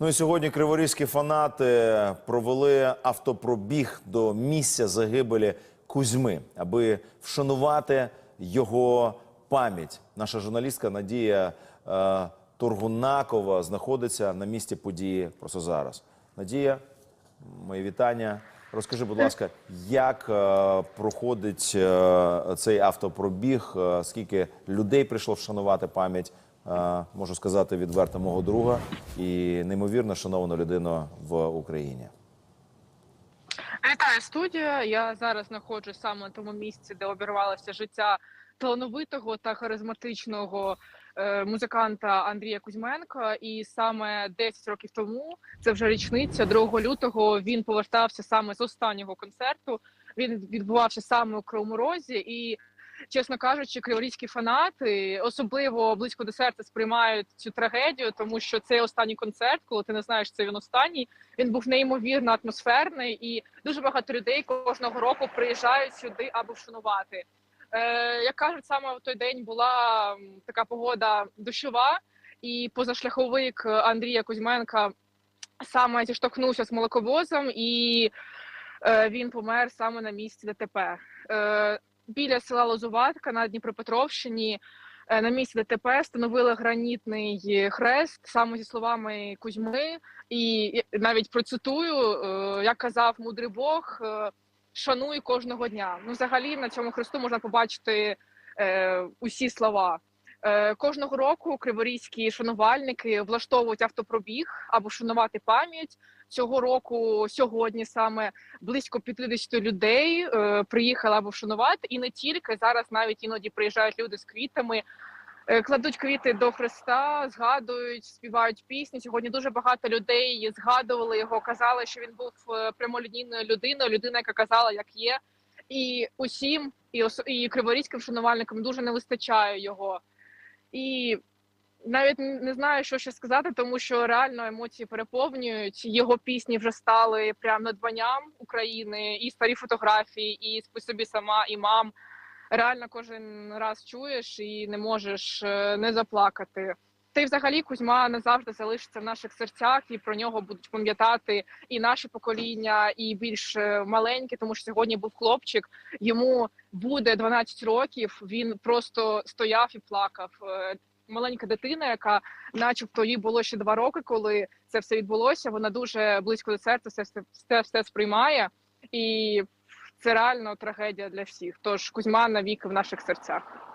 Ну і сьогодні криворізькі фанати провели автопробіг до місця загибелі Кузьми, аби вшанувати його пам'ять. Наша журналістка Надія е, Тургунакова знаходиться на місці події просто зараз. Надія, мої вітання. Розкажи, будь ласка, як е, проходить е, цей автопробіг? Е, скільки людей прийшло вшанувати пам'ять? Е, можу сказати відверто мого друга і неймовірно шановану людину в Україні. Вітаю студія. Я зараз знаходжусь саме на тому місці, де обірвалося життя талановитого та харизматичного е, музиканта Андрія Кузьменка. І саме 10 років тому, це вже річниця 2 лютого. Він повертався саме з останнього концерту. Він відбувався саме у Кривому Розі і. Чесно кажучи, криворізькі фанати особливо близько до серця сприймають цю трагедію, тому що цей останній концерт, коли ти не знаєш, це він останній, він був неймовірно атмосферний, і дуже багато людей кожного року приїжджають сюди, аби вшанувати. Е, як кажуть, саме в той день була така погода дощова, і позашляховик Андрія Кузьменка саме зіштовхнувся з молоковозом, і е, він помер саме на місці ДТП. Е, біля села Лозуватка на Дніпропетровщині. е, На місці ДТП встановили гранітний хрест саме зі словами Кузьми, і навіть процитую, е, як казав мудрий Бог, е, шануй кожного дня. Ну, взагалі на цьому хресту можна побачити усі слова. Е, Кожного року криворізькі шанувальники влаштовують автопробіг або шанувати пам'ять. Цього року сьогодні саме близько 50 людей е, приїхали або вшанувати, і не тільки зараз навіть іноді приїжджають люди з квітами. е, Кладуть квіти до Христа, згадують, співають пісні. Сьогодні дуже багато людей згадували його, казали, що він був прямолінійною людиною, людина, яка казала, як є. І усім, і і криворізьким шанувальникам дуже не вистачає його. І навіть не знаю, що ще сказати, тому що реально емоції переповнюють. Його пісні вже стали прямо надбанням України, і старі фотографії, і «Спи собі сама, і мам. Реально кожен раз чуєш і не можеш е, не заплакати. Та й взагалі Кузьма назавжди залишиться в наших серцях, і про нього будуть пам'ятати і наше покоління, і більш е, маленьке, тому що сьогодні був хлопчик. Йому буде 12 років. Він просто стояв і плакав. Е, Маленька дитина, яка, начебто, їй було ще два роки, коли це все відбулося. Вона дуже близько до серця все, все, все, все сприймає, і це реально трагедія для всіх. Тож Кузьма навіки в наших серцях.